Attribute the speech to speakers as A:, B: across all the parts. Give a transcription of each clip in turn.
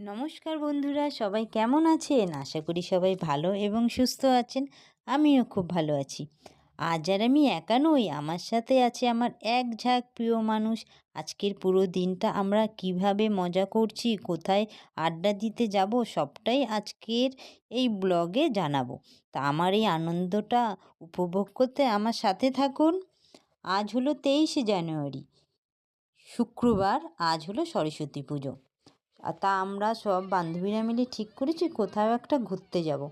A: নমস্কার বন্ধুরা, সবাই কেমন আছেন? আশা করি সবাই ভালো এবং সুস্থ আছেন। আমিও খুব ভালো আছি। আজ আর আমি একা নই, আমার সাথে আছে আমার এক ঝাঁক প্রিয় মানুষ। আজকের পুরো দিনটা আমরা কীভাবে মজা করছি, কোথায় আড্ডা দিতে যাব, সবটাই আজকের এই ব্লগে জানাব। তা আমার এই আনন্দটা উপভোগ করতে আমার সাথে থাকুন। আজ হলো তেইশে জানুয়ারি, শুক্রবার, আজ হলো সরস্বতী পুজো। আর তা আমরা সব বান্ধবীরা মিলে ঠিক করেছি, কোথাও একটা ঘুরতে যাব।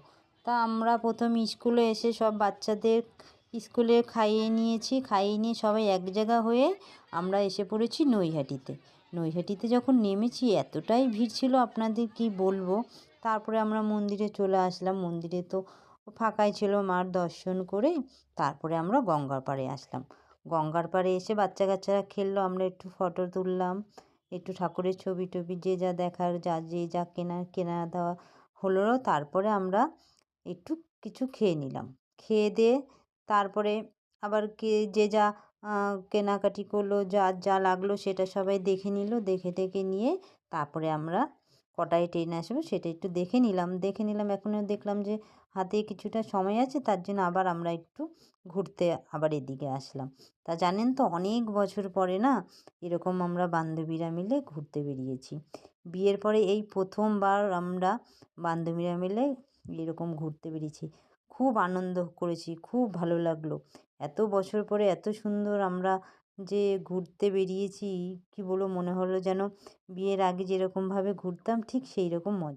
A: তা আমরা প্রথম স্কুলে এসে সব বাচ্চাদের স্কুলে খাইয়ে নিয়েছি, খাইয়ে নিয়ে সবাই এক জায়গা হয়ে আমরা এসে পড়েছি নৈহাটিতে। নৈহাটিতে যখন নেমেছি এতটাই ভিড় ছিল আপনাদের কি বলব? তারপরে আমরা মন্দিরে চলে আসলাম। মন্দিরে তো ফাঁকাই ছিল মার দর্শন করে। তারপরে আমরা গঙ্গার পাড়ে আসলাম। গঙ্গার পাড়ে এসে বাচ্চা কাচ্চারা খেললো, আমরা একটু ফটো তুললাম। একটু ঠাকুরের ছবি টবি যে যা দেখার, যা যে যা কেনার কেনা দেওয়া হলো, তারপরে আমরা একটু কিছু খেয়ে নিলাম। খেয়ে দিয়ে তারপরে আবার কে যে যা কেনাকাটি করল, যা যা লাগল সেটা সবাই দেখে নিল দেখে টেখে নিয়ে তারপরে আমরা কটায় ট্রেন আসবে সেটা একটু দেখে নিলাম। দেখে নিলাম, এখনও দেখলাম যে হাতে কিছুটা সময় আছে, তার জন্য আবার আমরা একটু ঘুরতে আবার এদিকে আসলাম। তা জানেন তো, অনেক বছর পরে না এরকম আমরা বান্ধবীরা মিলে ঘুরতে বেরিয়েছি। বিয়ের পরে এই প্রথমবার আমরা বান্ধবীরা মিলে এরকম ঘুরতে বেরিয়েছি। খুব আনন্দ করেছি, খুব ভালো লাগল। এত বছর পরে এত সুন্দর আমরা যে ঘুরতে বেরিয়েছি, কী বলব মনে হলো যেন বিয়ের আগে যেরকমভাবে ঘুরতাম, ঠিক সেই রকম মজা।